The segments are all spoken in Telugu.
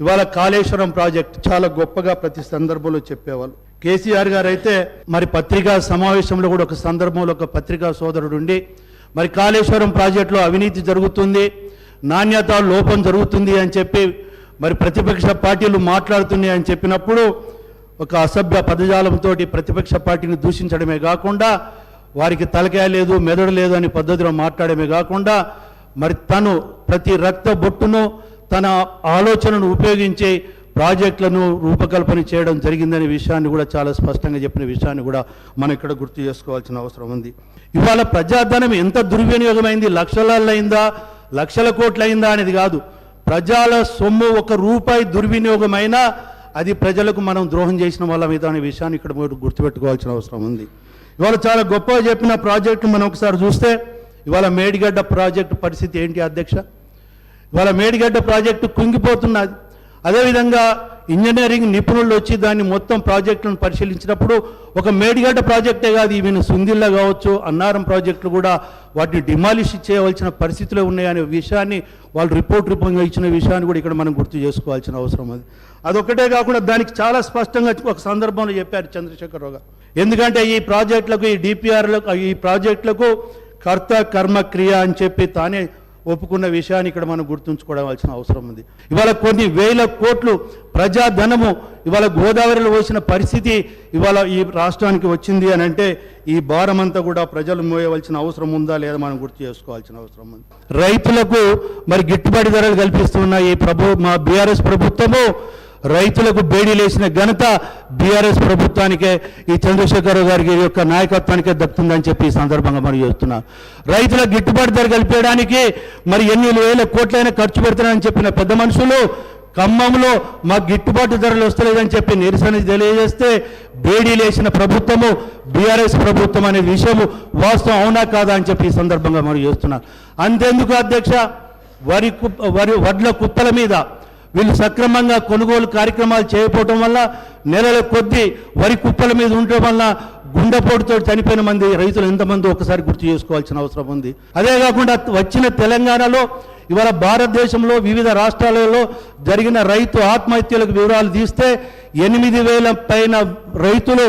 ఇవాళ కాళేశ్వరం ప్రాజెక్ట్ చాలా గొప్పగా ప్రతి సందర్భంలో చెప్పేవాళ్ళు. కేసీఆర్ గారు అయితే మరి పత్రికా సమావేశంలో కూడా ఒక సందర్భంలో ఒక పత్రికా సోదరుడు ఉండి మరి కాళేశ్వరం ప్రాజెక్టులో అవినీతి జరుగుతుంది నాణ్యత లోపం జరుగుతుంది అని చెప్పి మరి ప్రతిపక్ష పార్టీలు మాట్లాడుతున్నాయి అని చెప్పినప్పుడు ఒక అసభ్య పదజాలంతో ప్రతిపక్ష పార్టీని దూషించడమే కాకుండా వారికి తలకాయ లేదు మెదడు లేదు అని పద్ధతిలో మాట్లాడమే కాకుండా మరి తను ప్రతి రక్త బొట్టును తన ఆలోచనను ఉపయోగించే ప్రాజెక్టులను రూపకల్పన చేయడం జరిగిందనే విషయాన్ని కూడా చాలా స్పష్టంగా చెప్పిన విషయాన్ని కూడా మనం ఇక్కడ గుర్తు చేసుకోవాల్సిన అవసరం ఉంది. ఇవాళ ప్రజాధనం ఎంత దుర్వినియోగమైంది? లక్షలైందా అయిందా లక్షల కోట్లయిందా అనేది కాదు. ప్రజల సొమ్ము ఒక రూపాయి దుర్వినియోగమైనా అది ప్రజలకు మనం ద్రోహం చేసిన వాళ్ళ మీద అనే విషయాన్ని ఇక్కడ మీరు గుర్తుపెట్టుకోవాల్సిన అవసరం ఉంది. ఇవాళ చాలా గొప్పగా చెప్పిన ప్రాజెక్టు మనం ఒకసారి చూస్తే ఇవాళ మేడిగడ్డ ప్రాజెక్టు పరిస్థితి ఏంటి అధ్యక్ష? వాళ్ళ మేడిగడ్డ ప్రాజెక్టు కుంగిపోతున్నది. అదేవిధంగా ఇంజనీరింగ్ నిపుణులు వచ్చి దాన్ని మొత్తం ప్రాజెక్టులను పరిశీలించినప్పుడు ఒక మేడిగడ్డ ప్రాజెక్టే కాదు ఈవెన్ సుందిల్లా కావచ్చు అన్నారం ప్రాజెక్టులు కూడా వాటిని డిమాలిష్ చేయవలసిన పరిస్థితులు ఉన్నాయనే విషయాన్ని వాళ్ళు రిపోర్ట్ రూపంగా ఇచ్చిన విషయాన్ని కూడా ఇక్కడ మనం గుర్తు చేసుకోవాల్సిన అవసరం అది. అదొక్కటే కాకుండా దానికి చాలా స్పష్టంగా ఒక సందర్భంలో చెప్పారు చంద్రశేఖరరావు గారు. ఎందుకంటే ఈ ప్రాజెక్టులకు ఈ డిపిఆర్లకు ఈ ప్రాజెక్టులకు కర్త కర్మ క్రియ అని చెప్పి తానే ఒప్పుకున్న విషయాన్ని ఇక్కడ మనం గుర్తుంచుకోవాల్సిన అవసరం ఉంది. ఇవాళ కొన్ని వేల కోట్లు ప్రజాధనము ఇవాళ గోదావరిలో వచ్చిన పరిస్థితి ఇవాళ ఈ రాష్ట్రానికి వచ్చింది అని అంటే ఈ భారం అంతా కూడా ప్రజలు మోయవలసిన అవసరం ఉందా లేదా మనం గుర్తు చేసుకోవాల్సిన అవసరం ఉంది. రైతులకు మరి గిట్టుబాటు ధరలు కల్పిస్తున్న ఈ ప్రభు మా బీఆర్ఎస్ ప్రభుత్వము రైతులకు బేడీలేసిన ఘనత బీఆర్ఎస్ ప్రభుత్వానికే ఈ చంద్రశేఖరరావు గారి యొక్క నాయకత్వానికే దక్కుతుందని చెప్పి ఈ సందర్భంగా మనం చేస్తున్నాం రైతులకు గిట్టుబాటు ధర కల్పించడానికి మరి ఎన్ని వేల కోట్లైనా ఖర్చు పెడుతున్నారని చెప్పిన పెద్ద మనుషులు ఖమ్మంలో మాకు గిట్టుబాటు ధరలు వస్తలేదని చెప్పి నిరసన తెలియజేస్తే బేడీలేసిన ప్రభుత్వము బీఆర్ఎస్ ప్రభుత్వం అనే విషయము వాస్తవం అవునా కాదా అని చెప్పి ఈ సందర్భంగా మనం చేస్తున్నాం అంతెందుకు అధ్యక్ష? వరి కు- వరి వడ్ల కుప్పల మీద వీళ్ళు సక్రమంగా కొనుగోలు కార్యక్రమాలు చేయకపోవటం వల్ల నెలల కొద్దీ వరి కుప్పల మీద ఉండటం వల్ల గుండెపోటుతో చనిపోయిన మంది రైతులు ఎంతమంది ఒకసారి గుర్తు చేసుకోవాల్సిన అవసరం ఉంది. అదే కాకుండా వచ్చిన తెలంగాణలో ఇవాళ భారతదేశంలో వివిధ రాష్ట్రాలలో జరిగిన రైతు ఆత్మహత్యలకు వివరాలు తీస్తే ఎనిమిది వేల పైన రైతులు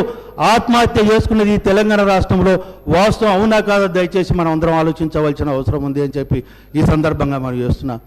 ఆత్మహత్య చేసుకున్నది ఈ తెలంగాణ రాష్ట్రంలో వాస్తవం. అవునా కాదా? దయచేసి మనం అందరం ఆలోచించవలసిన అవసరం ఉంది అని చెప్పి ఈ సందర్భంగా మనం చేస్తున్నాం.